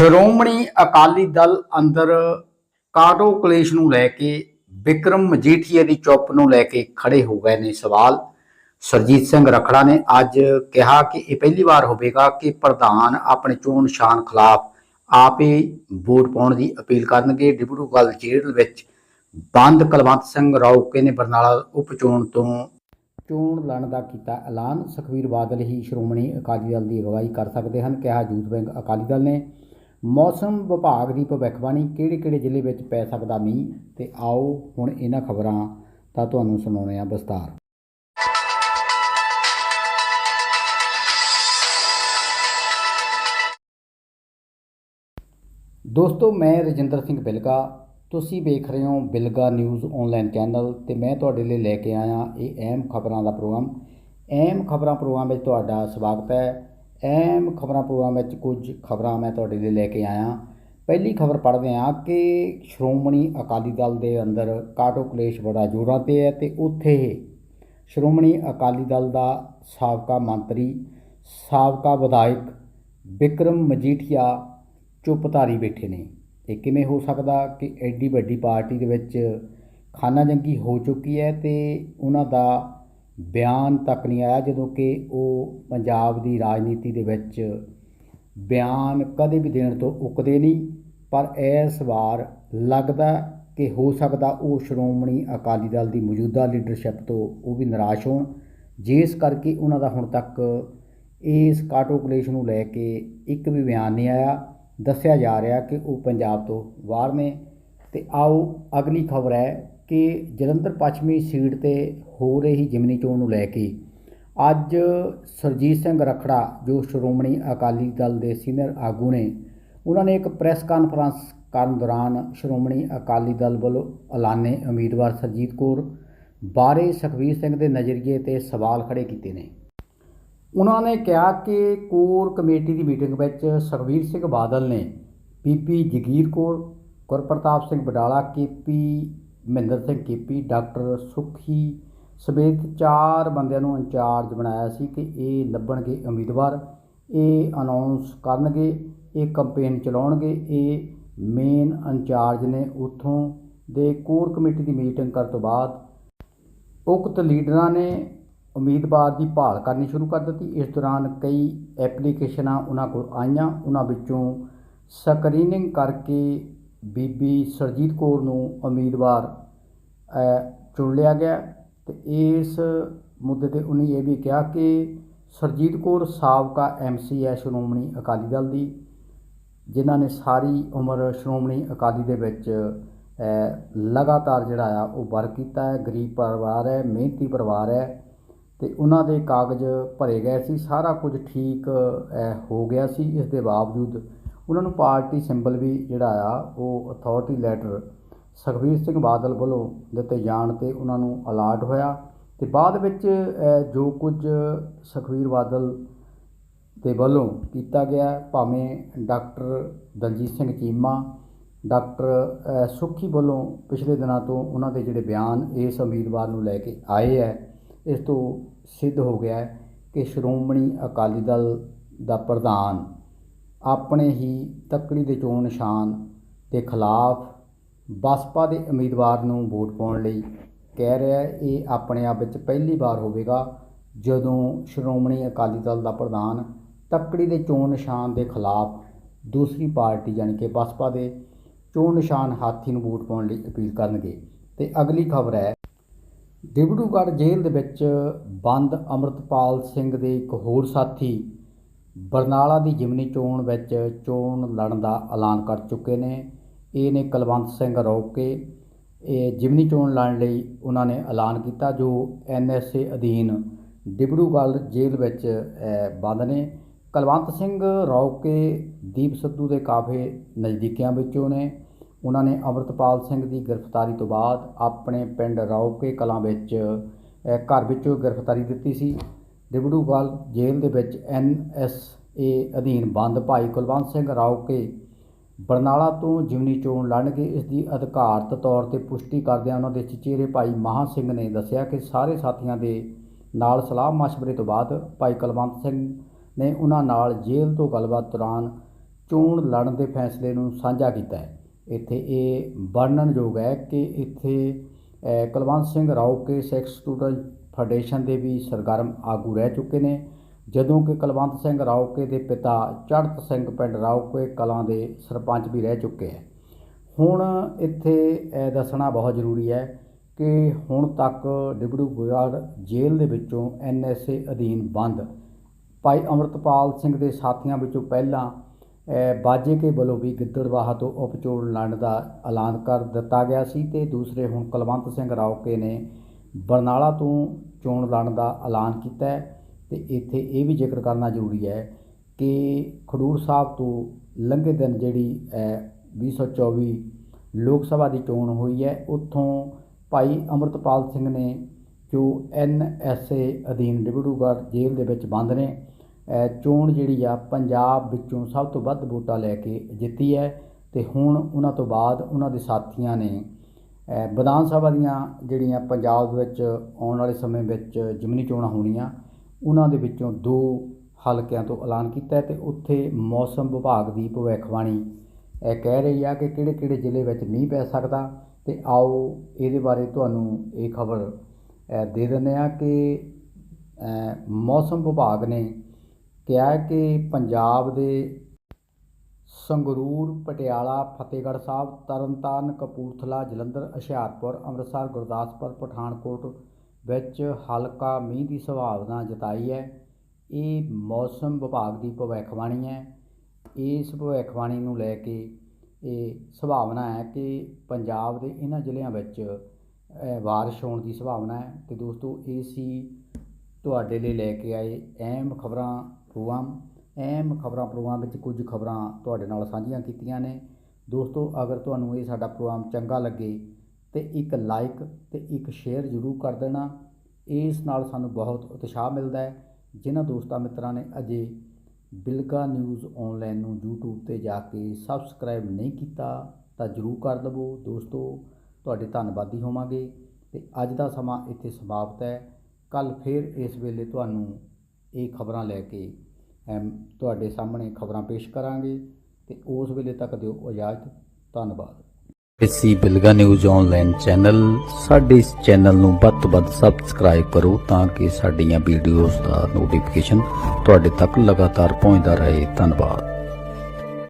ਸ਼੍ਰੋਮਣੀ ਅਕਾਲੀ ਦਲ ਅੰਦਰ ਕਾਟੋ ਕਲੇਸ਼ ਨੂੰ ਲੈ ਕੇ ਵਿਕਰਮ ਮਜੀਠੀਆ ਦੀ ਚੁੱਪ ਨੂੰ ਲੈ ਕੇ ਖੜੇ ਹੋ ਗਏ ਨੇ ਸਵਾਲ। ਸਰਜੀਤ ਸਿੰਘ ਰਖੜਾ ਨੇ ਅੱਜ ਕਿਹਾ ਕਿ ਇਹ ਪਹਿਲੀ ਵਾਰ ਹੋਵੇਗਾ ਕਿ ਪ੍ਰਧਾਨ ਆਪਣੇ ਚੋਣ ਨਿਸ਼ਾਨ ਖਿਲਾਫ ਆਪੇ ਵੋਟ ਪਾਉਣ ਦੀ ਅਪੀਲ ਕਰਨਗੇ। ਡਿਬਰੂਗੜ੍ਹ ਜੇਲ੍ਹ ਵਿੱਚ ਬੰਦ ਕੁਲਵੰਤ ਸਿੰਘ ਰੌਕੇ ਨੇ ਬਰਨਾਲਾ ਉਪ ਚੋਣ ਤੋਂ ਚੋਣ ਲੜਨ ਦਾ ਕੀਤਾ ਐਲਾਨ। ਸੁਖਵੀਰ ਬਾਦਲ ਹੀ ਸ਼੍ਰੋਮਣੀ ਅਕਾਲੀ ਦਲ ਦੀ ਅਗਵਾਈ ਕਰ ਸਕਦੇ ਹਨ, ਕਿਹਾ ਯੂਥ ਬੈਂਕ ਅਕਾਲੀ ਦਲ ਨੇ। ਮੌਸਮ ਵਿਭਾਗ ਦੀ ਭਵਿੱਖਬਾਣੀ ਕਿਹੜੇ-ਕਿਹੜੇ ਜ਼ਿਲ੍ਹੇ ਵਿੱਚ ਪੈ ਸਕਦਾ ਮੀਂਹ? ਤੇ ਆਓ ਹੁਣ ਇਹਨਾਂ ਖਬਰਾਂ ਦਾ ਤੁਹਾਨੂੰ ਸੁਣਾਉਣੇ ਆ ਵਿਸਤਾਰ। ਦੋਸਤੋ, ਮੈਂ ਰਜਿੰਦਰ ਸਿੰਘ ਬਿਲਗਾ। ਤੁਸੀਂ ਵੇਖ ਰਹੇ ਹੋ ਬਿਲਗਾ ਨਿਊਜ਼ ਆਨਲਾਈਨ ਚੈਨਲ ਤੇ ਮੈਂ ਤੁਹਾਡੇ ਲਈ ਲੈ ਕੇ ਆਇਆ ਇਹ ਅਹਿਮ ਖਬਰਾਂ ਦਾ ਪ੍ਰੋਗਰਾਮ। ਅਹਿਮ ਖਬਰਾਂ ਪ੍ਰੋਗਰਾਮ ਵਿੱਚ ਤੁਹਾਡਾ ਸਵਾਗਤ ਹੈ। ਅਹਿਮ ਖਬਰਾਂ ਪ੍ਰੋਗਰਾਮ ਵਿੱਚ ਕੁਝ ਖਬਰਾਂ ਮੈਂ ਤੁਹਾਡੇ ਲਈ ਲੈ ਕੇ ਆਇਆ। ਪਹਿਲੀ ਖਬਰ ਪੜ੍ਹਦੇ ਹਾਂ ਕਿ ਸ਼੍ਰੋਮਣੀ ਅਕਾਲੀ ਦਲ ਦੇ ਅੰਦਰ ਕਾਟੋ ਕਲੇਸ਼ ਬੜਾ ਜ਼ੋਰਾਂ ਤੇ ਹੈ ਤੇ ਉੱਥੇ ਸ਼੍ਰੋਮਣੀ ਅਕਾਲੀ ਦਲ ਦਾ ਸਾਬਕਾ ਮੰਤਰੀ, ਸਾਬਕਾ ਵਿਧਾਇਕ ਵਿਕਰਮ ਮਜੀਠੀਆ ਚੁੱਪਧਾਰੀ ਬੈਠੇ ਨੇ। ਇਹ ਕਿਵੇਂ ਹੋ ਸਕਦਾ ਕਿ ਐਡੀ ਵੱਡੀ ਪਾਰਟੀ ਦੇ ਵਿੱਚ ਖਾਨਾ ਜੰਗੀ ਹੋ ਚੁੱਕੀ ਹੈ ਤੇ ਉਹਨਾਂ ਦਾ ਬਿਆਨ ਤੱਕ ਨਹੀਂ ਆਇਆ, ਜਦੋਂ ਕਿ ਉਹ ਪੰਜਾਬ ਦੀ ਰਾਜਨੀਤੀ ਦੇ ਵਿੱਚ ਬਿਆਨ ਕਦੇ ਵੀ ਦੇਣ ਤੋਂ ਉਕਦੇ ਨਹੀਂ। ਪਰ ਇਸ ਵਾਰ ਲੱਗਦਾ ਕਿ ਹੋ ਸਕਦਾ ਉਹ ਸ਼੍ਰੋਮਣੀ ਅਕਾਲੀ ਦਲ ਦੀ ਮੌਜੂਦਾ ਲੀਡਰਸ਼ਿਪ ਤੋਂ ਉਹ ਵੀ ਨਿਰਾਸ਼ ਹੋਣ। ਜਿਸ ਕਰਕੇ ਉਹਨਾਂ ਦਾ ਹੁਣ ਤੱਕ ਇਸ ਕਾਟੋ ਕਲੇਸ਼ ਨੂੰ ਲੈ ਕੇ ਇੱਕ ਵੀ ਬਿਆਨ ਨਹੀਂ ਆਇਆ। ਦੱਸਿਆ ਜਾ ਰਿਹਾ ਕਿ ਉਹ ਪੰਜਾਬ ਤੋਂ ਬਾਹਰ ਨੇ। ਤੇ ਆਓ ਅਗਲੀ ਖਬਰ ਹੈ ਕਿ ਜਲੰਧਰ ਪੱਛਮੀ ਸੀਟ ਤੇ ਹੋ ਰਹੀ ਜਿਮਨੀ ਚੋਣ ਨੂੰ ਲੈ ਕੇ ਅੱਜ ਸਰਜੀਤ ਸਿੰਘ ਰਖੜਾ, ਜੋ ਸ਼੍ਰੋਮਣੀ ਅਕਾਲੀ ਦਲ ਦੇ ਸੀਨੀਅਰ ਆਗੂ ਨੇ, ਉਹਨਾਂ ਨੇ ਇੱਕ ਪ੍ਰੈਸ ਕਾਨਫਰੰਸ ਕਰਨ ਦੌਰਾਨ ਸ਼੍ਰੋਮਣੀ ਅਕਾਲੀ ਦਲ ਵੱਲੋਂ ਐਲਾਨੇ ਉਮੀਦਵਾਰ ਸਰਜੀਤ ਕੌਰ ਬਾਰੇ ਸੁਖਬੀਰ ਸਿੰਘ ਦੇ ਨਜ਼ਰੀਏ ਤੇ ਸਵਾਲ ਖੜੇ ਕੀਤੇ ਨੇ। ਉਹਨਾਂ ਨੇ ਕਿਹਾ ਕਿ ਕੋਰ ਕਮੇਟੀ ਦੀ ਮੀਟਿੰਗ ਵਿੱਚ ਸੁਖਬੀਰ ਸਿੰਘ ਬਾਦਲ ਨੇ PP Jagir Kaur, Gurpratap Singh Wadala KP Mahinder Singh KP, doctor Sukhi ਸਮੇਤ ਚਾਰ ਬੰਦਿਆਂ ਨੂੰ ਇੰਚਾਰਜ ਬਣਾਇਆ ਸੀ ਕਿ ਇਹ ਲੱਭਣਗੇ ਉਮੀਦਵਾਰ, ਇਹ ਅਨਾਉਂਸ ਕਰਨਗੇ, ਇਹ ਕੰਪੇਨ ਚਲਾਉਣਗੇ, ਇਹ ਮੇਨ ਇੰਚਾਰਜ ਨੇ ਉਥੋਂ ਦੇ ਕੋਰ ਕਮੇਟੀ ਦੀ ਮੀਟਿੰਗ ਕਰਨ ਤੋਂ ਬਾਅਦ ਉਕਤ ਲੀਡਰਾਂ ਨੇ ਉਮੀਦਵਾਰ ਦੀ ਭਾਲ ਕਰਨੀ ਸ਼ੁਰੂ ਕਰ ਦਿੱਤੀ। ਇਸ ਦੌਰਾਨ ਕਈ ਐਪਲੀਕੇਸ਼ਨਾਂ ਉਹਨਾਂ ਕੋਲ ਆਈਆਂ, ਉਹਨਾਂ ਵਿੱਚੋਂ ਸਕਰੀਨਿੰਗ ਕਰਕੇ ਬੀਬੀ ਸਰਜੀਤ ਕੌਰ ਨੂੰ ਉਮੀਦਵਾਰ ਚੁਣ ਲਿਆ ਗਿਆ ਤੇ ਇਸ ਮੁੱਦੇ ਤੇ ਉਹਨੇ ਇਹ ਵੀ ਕਿਹਾ ਕਿ ਸਰਜੀਤ ਕੌਰ ਸਾਬਕਾ ਐਮਸੀ ਹੈ ਸ਼੍ਰੋਮਣੀ ਅਕਾਲੀ ਦਲ ਦੀ, ਜਿਨ੍ਹਾਂ ਨੇ ਸਾਰੀ ਉਮਰ ਸ਼੍ਰੋਮਣੀ ਅਕਾਲੀ ਦੇ ਵਿੱਚ ਲਗਾਤਾਰ ਜਿਹੜਾ ਆ ਉਹ ਵਰਕ ਕੀਤਾ ਹੈ, ਗਰੀਬ ਪਰਿਵਾਰ ਹੈ, ਮਿਹਨਤੀ ਪਰਿਵਾਰ ਹੈ ਤੇ ਉਹਨਾਂ ਦੇ ਕਾਗਜ਼ ਭਰੇ ਗਏ ਸੀ, ਸਾਰਾ ਕੁਝ ਠੀਕ ਹੋ ਗਿਆ ਸੀ, ਇਸ ਦੇ ਬਾਵਜੂਦ ਉਹਨਾਂ ਨੂੰ ਪਾਰਟੀ ਸਿੰਬਲ ਵੀ ਜਿਹੜਾ ਆ ਉਹ ਅਥਾਰਟੀ ਲੈਟਰ ਸੁਖਬੀਰ ਸਿੰਘ ਬਾਦਲ ਵੱਲੋਂ ਦਿੱਤੇ ਜਾਣ ਤੇ ਉਹਨਾਂ ਨੂੰ ਅਲਾਟ ਹੋਇਆ। ਤੇ ਬਾਅਦ ਵਿੱਚ ਜੋ ਕੁਝ ਸੁਖਬੀਰ ਬਾਦਲ ਦੇ ਵੱਲੋਂ ਕੀਤਾ ਗਿਆ ਭਾਵੇਂ ਡਾਕਟਰ ਦਲਜੀਤ ਸਿੰਘ ਚੀਮਾ ਡਾਕਟਰ ਅ, ਸੁੱਖੀ ਵੱਲੋਂ ਪਿਛਲੇ ਦਿਨਾਂ ਤੋਂ ਉਹਨਾਂ ਦੇ ਜਿਹੜੇ ਬਿਆਨ ਇਸ ਉਮੀਦਵਾਰ ਨੂੰ ਲੈ ਕੇ ਆਏ ਹੈ ਇਸ ਤੋਂ ਸਿੱਧ ਹੋ ਗਿਆ ਕਿ ਸ਼੍ਰੋਮਣੀ ਅਕਾਲੀ ਦਲ ਦਾ ਪ੍ਰਧਾਨ ਆਪਣੇ ਹੀ ਤੱਕੜੀ ਦੇ ਚੋਣ ਨਿਸ਼ਾਨ ਦੇ ਖਿਲਾਫ ਬਸਪਾ ਦੇ ਉਮੀਦਵਾਰ ਨੂੰ ਵੋਟ ਪਾਉਣ ਲਈ ਕਹਿ ਰਿਹਾ ਇਹ ਆਪਣੇ ਆਪ ਵਿੱਚ ਪਹਿਲੀ ਵਾਰ ਹੋਵੇਗਾ ਜਦੋਂ ਸ਼੍ਰੋਮਣੀ ਅਕਾਲੀ ਦਲ ਦਾ ਪ੍ਰਧਾਨ ਤੱਕੜੀ ਦੇ ਚੋਣ ਨਿਸ਼ਾਨ ਦੇ ਖਿਲਾਫ ਦੂਸਰੀ ਪਾਰਟੀ ਯਾਨੀ ਕਿ ਬਸਪਾ ਦੇ ਚੋਣ ਨਿਸ਼ਾਨ ਹਾਥੀ ਨੂੰ ਵੋਟ ਪਾਉਣ ਲਈ ਅਪੀਲ ਕਰਨਗੇ। ਤੇ ਅਗਲੀ ਖਬਰ ਹੈ ਡਿਬੜੂਗੜ੍ਹ ਜੇਲ੍ਹ ਦੇ ਵਿੱਚ ਬੰਦ ਅਮਰਤਪਾਲ ਸਿੰਘ ਦੇ ਇੱਕ ਹੋਰ ਸਾਥੀ ਬਰਨਾਲਾ ਦੀ ਜਿਮਨੀ ਚੋਣ ਵਿੱਚ ਚੋਣ ਲੜਨ ਦਾ ਐਲਾਨ ਕਰ ਚੁੱਕੇ ਨੇ। ਇਹ ਨੇ ਕੁਲਵੰਤ ਸਿੰਘ ਰੌਕੇ ਇਹ ਜਿਮਨੀ ਚੋਣ ਲੜਨ ਲਈ ਉਹਨਾਂ ਨੇ ਐਲਾਨ ਕੀਤਾ, ਜੋ ਐਨਐਸਏ ਅਧੀਨ ਡਿਬੜੂਗੜ੍ਹ ਜੇਲ੍ਹ ਵਿੱਚ ਬੰਦ ਨੇ। ਕੁਲਵੰਤ ਸਿੰਘ ਰੌਕੇ ਦੀਪ ਸਿੱਧੂ ਦੇ ਕਾਫੇ ਨਜ਼ਦੀਕਿਆਂ ਵਿੱਚੋਂ ਨੇ। ਉਹਨਾਂ ਨੇ ਅਮਰਤਪਾਲ ਸਿੰਘ ਦੀ ਗ੍ਰਿਫਤਾਰੀ ਤੋਂ ਬਾਅਦ ਆਪਣੇ ਪਿੰਡ ਰੌਕੇ ਕਲਾਂ ਵਿੱਚ ਘਰ ਵਿੱਚੋਂ ਗ੍ਰਿਫਤਾਰੀ ਦਿੱਤੀ ਸੀ। ਡਿਬੜੂਗਲ ਜੇਲ੍ਹ ਦੇ ਵਿੱਚ ਐਨ ਐਸ ਏ ਅਧੀਨ ਬੰਦ ਭਾਈ ਕੁਲਵੰਤ ਸਿੰਘ ਰੌਕੇ ਬਰਨਾਲਾ ਤੋਂ ਜਿਮਨੀ ਚੋਣ ਲੜਨਗੇ ਇਸ ਦੀ ਅਧਿਕਾਰਤ ਤੌਰ ਤੇ ਪੁਸ਼ਟੀ ਕਰਦਿਆਂ ਉਹਨਾਂ ਦੇ ਚਚੇਰੇ ਭਾਈ ਮਹਾ ਸਿੰਘ ਨੇ ਦੱਸਿਆ ਕਿ ਸਾਰੇ ਸਾਥੀਆਂ ਦੇ ਨਾਲ ਸਲਾਹ ਮਸ਼ਵਰੇ ਤੋਂ ਬਾਅਦ ਭਾਈ ਕੁਲਵੰਤ ਸਿੰਘ ਨੇ ਉਹਨਾਂ ਨਾਲ ਜੇਲ੍ਹ ਤੋਂ ਗੱਲਬਾਤ ਦੌਰਾਨ ਚੋਣ ਲੜਨ ਦੇ ਫੈਸਲੇ ਨੂੰ ਸਾਂਝਾ ਕੀਤਾ ਹੈ। ਇੱਥੇ ਇਹ ਵਰਣਨਯੋਗ ਹੈ ਕਿ ਇੱਥੇ ਕੁਲਵੰਤ ਸਿੰਘ ਰਾਓਕੇ ਸਿੱਖ ਸਟੂਡੈਂਟ ਫੈਡਰੇਸ਼ਨ ਦੇ ਵੀ ਸਰਗਰਮ ਆਗੂ ਰਹਿ ਚੁੱਕੇ ਨੇ। ਜਦੋਂ ਕਿ ਕੁਲਵੰਤ ਸਿੰਘ ਰਾਓਕੇ ਦੇ ਪਿਤਾ ਚੜ੍ਹਤ ਸਿੰਘ ਪਿੰਡ ਰਾਓਕੇ ਕਲਾਂ ਦੇ ਸਰਪੰਚ ਵੀ ਰਹਿ ਚੁੱਕੇ ਹੈ। ਹੁਣ ਇੱਥੇ ਦੱਸਣਾ ਬਹੁਤ ਜ਼ਰੂਰੀ ਹੈ ਕਿ ਹੁਣ ਤੱਕ ਡਿਬੜੂ ਡਿਬੜੂਗੜ੍ਹ ਜੇਲ੍ਹ ਦੇ ਵਿੱਚੋਂ ਐਨਐਸਏ ਅਧੀਨ ਬੰਦ। ਭਾਈ ਅਮਰਤਪਾਲ ਸਿੰਘ ਦੇ ਸਾਥੀਆਂ ਵਿੱਚੋਂ ਪਹਿਲਾਂ ਅ, ਬਾਜੇ ਕੇ ਵੱਲੋਂ ਵੀ ਗਿੱਦੜਵਾਹਾ ਤੋਂ ਉਪਚੋਣ ਲੜਨ ਦਾ ਐਲਾਨ ਕਰ ਦਿੱਤਾ ਗਿਆ ਸੀ ਤੇ ਦੂਸਰੇ ਹੁਣ ਕੁਲਵੰਤ ਸਿੰਘ ਰਾਓਕੇ ਨੇ ਬਰਨਾਲਾ ਤੋਂ ਚੋਣ ਲੜਨ ਦਾ ਐਲਾਨ ਕੀਤਾ ਹੈ ਤੇ ਇੱਥੇ ਇਹ ਵੀ ਜ਼ਿਕਰ ਕਰਨਾ ਜ਼ਰੂਰੀ ਹੈ ਕਿ ਖਡੂਰ ਸਾਹਿਬ ਤੋਂ ਲੰਘੇ ਦਿਨ ਜਿਹੜੀ ਅ, 2024 ਲੋਕ ਸਭਾ ਦੀ ਚੋਣ ਹੋਈ ਹੈ ਉੱਥੋਂ ਭਾਈ ਅਮਰਤਪਾਲ ਸਿੰਘ ਨੇ ਜੋ ਐਨਐਸਏ ਅਧੀਨ ਡਿਬੜੂਗੜ੍ਹ ਜੇਲ੍ਹ ਦੇ ਵਿੱਚ ਬੰਦ ਨੇ ਚੋਣ ਜਿਹੜੀ ਆ ਪੰਜਾਬ ਵਿੱਚੋਂ ਸਭ ਤੋਂ ਵੱਧ ਵੋਟਾਂ ਲੈ ਕੇ ਜਿੱਤੀ ਹੈ ਤੇ ਹੁਣ ਉਹਨਾਂ ਤੋਂ ਬਾਅਦ ਉਹਨਾਂ ਦੇ ਸਾਥੀਆਂ ਨੇ ਵਿਧਾਨ ਸਭਾ ਦੀਆਂ ਜਿਹੜੀਆਂ ਪੰਜਾਬ ਵਿੱਚ ਆਉਣ ਵਾਲੇ ਸਮੇਂ ਵਿੱਚ ਜਿਮਨੀ ਚੋਣਾਂ ਹੋਣੀਆਂ, ਉਹਨਾਂ ਦੇ ਵਿੱਚੋਂ ਦੋ ਹਲਕਿਆਂ ਤੋਂ ਐਲਾਨ ਕੀਤਾ ਹੈ ਤੇ ਉੱਥੇ ਮੌਸਮ ਵਿਭਾਗ ਦੀ ਭਵਿੱਖਬਾਣੀ ਇਹ ਕਹਿ ਰਹੀ ਆ ਕਿ ਕਿਹੜੇ ਕਿਹੜੇ ਜ਼ਿਲ੍ਹੇ ਵਿੱਚ ਮੀਂਹ ਪੈ ਸਕਦਾ ਤੇ ਆਓ ਇਹਦੇ ਬਾਰੇ ਤੁਹਾਨੂੰ ਇਹ ਖਬਰ ਦੇ ਦਿੰਦੇ ਆ ਕਿ ਮੌਸਮ ਵਿਭਾਗ ਨੇ ਕਿਹਾ ਕਿ ਪੰਜਾਬ ਦੇ ਸੰਗਰੂਰ, ਪਟਿਆਲਾ, ਫਤਿਹਗੜ੍ਹ ਸਾਹਿਬ, ਤਰਨਤਾਰਨ, ਕਪੂਰਥਲਾ, ਜਲੰਧਰ, ਹੁਸ਼ਿਆਰਪੁਰ, ਅੰਮ੍ਰਿਤਸਰ, ਗੁਰਦਾਸਪੁਰ, ਪਠਾਨਕੋਟ ਵਿੱਚ ਹਲਕਾ ਮੀਂਹ ਦੀ ਸੰਭਾਵਨਾ ਜਤਾਈ ਹੈ। ਇਹ ਮੌਸਮ ਵਿਭਾਗ ਦੀ ਭਵਿੱਖਬਾਣੀ ਹੈ। ਇਸ ਭਵਿੱਖਬਾਣੀ ਨੂੰ ਲੈ ਕੇ ਇਹ ਸੰਭਾਵਨਾ ਹੈ ਕਿ ਪੰਜਾਬ ਦੇ ਇਹਨਾਂ ਜ਼ਿਲ੍ਹਿਆਂ ਵਿੱਚ ਬਾਰਿਸ਼ ਹੋਣ ਦੀ ਸੰਭਾਵਨਾ ਹੈ। ਤੇ ਦੋਸਤੋ ਇਹ ਸੀ ਤੁਹਾਡੇ ਲਈ ਲੈ ਕੇ ਆਏ ਅਹਿਮ ਖਬਰਾਂ ਪ੍ਰੋਗਰਾਮ ਅਹਿਮ ਖਬਰਾਂ ਪ੍ਰੋਗਰਾਮ ਵਿੱਚ ਕੁਝ ਖਬਰਾਂ ਤੁਹਾਡੇ ਨਾਲ ਸਾਂਝੀਆਂ ਕੀਤੀਆਂ ਨੇ। ਦੋਸਤੋ, ਅਗਰ ਤੁਹਾਨੂੰ ਇਹ ਸਾਡਾ ਪ੍ਰੋਗਰਾਮ ਚੰਗਾ ਲੱਗੇ ਤੇ ਇੱਕ ਲਾਈਕ ਤੇ ਇੱਕ ਸ਼ੇਅਰ ਜ਼ਰੂਰ ਕਰ ਦੇਣਾ। ਇਸ ਨਾਲ ਸਾਨੂੰ ਬਹੁਤ ਉਤਸ਼ਾਹ ਮਿਲਦਾ ਹੈ। ਜਿਨ੍ਹਾਂ ਦੋਸਤਾਂ ਮਿੱਤਰਾਂ ਨੇ ਅਜੇ ਬਿਲਗਾ ਨਿਊਜ਼ ਆਨਲਾਈਨ ਨੂੰ YouTube ਤੇ ਜਾ ਕੇ ਸਬਸਕ੍ਰਾਈਬ ਨਹੀਂ ਕੀਤਾ, ਤਾਂ ਜ਼ਰੂਰ ਕਰ ਲਵੋ ਦੋਸਤੋ, ਤੁਹਾਡੇ ਧੰਨਵਾਦੀ ਹੋਵਾਂਗੇ ਤੇ ਅੱਜ ਦਾ ਸਮਾਂ ਇੱਥੇ ਸਮਾਪਤ ਹੈ। ਕੱਲ ਫਿਰ ਇਸ ਵੇਲੇ ਤੁਹਾਨੂੰ ਇਹ ਖਬਰਾਂ ਲੈ ਕੇ ਤੁਹਾਡੇ ਸਾਹਮਣੇ ਖਬਰਾਂ ਪੇਸ਼ ਕਰਾਂਗੇ ਤੇ ਉਸ ਵੇਲੇ ਤੱਕ ਦਿਓ ਇਜਾਜ਼ਤ। ਧੰਨਵਾਦ। ਇਸੀ ਬਿਲਗਾ ਨਿਊਜ਼ ਆਨਲਾਈਨ ਚੈਨਲ, ਸਾਡੇ ਇਸ ਚੈਨਲ ਨੂੰ ਵੱਧ ਤੋਂ ਵੱਧ ਸਬਸਕ੍ਰਾਈਬ ਕਰੋ ਤਾਂ ਕਿ ਸਾਡੀਆਂ ਵੀਡੀਓਜ਼ ਦਾ ਨੋਟੀਫਿਕੇਸ਼ਨ ਤੁਹਾਡੇ ਤੱਕ ਲਗਾਤਾਰ ਪਹੁੰਚਦਾ ਰਹੇ। ਧੰਨਵਾਦ।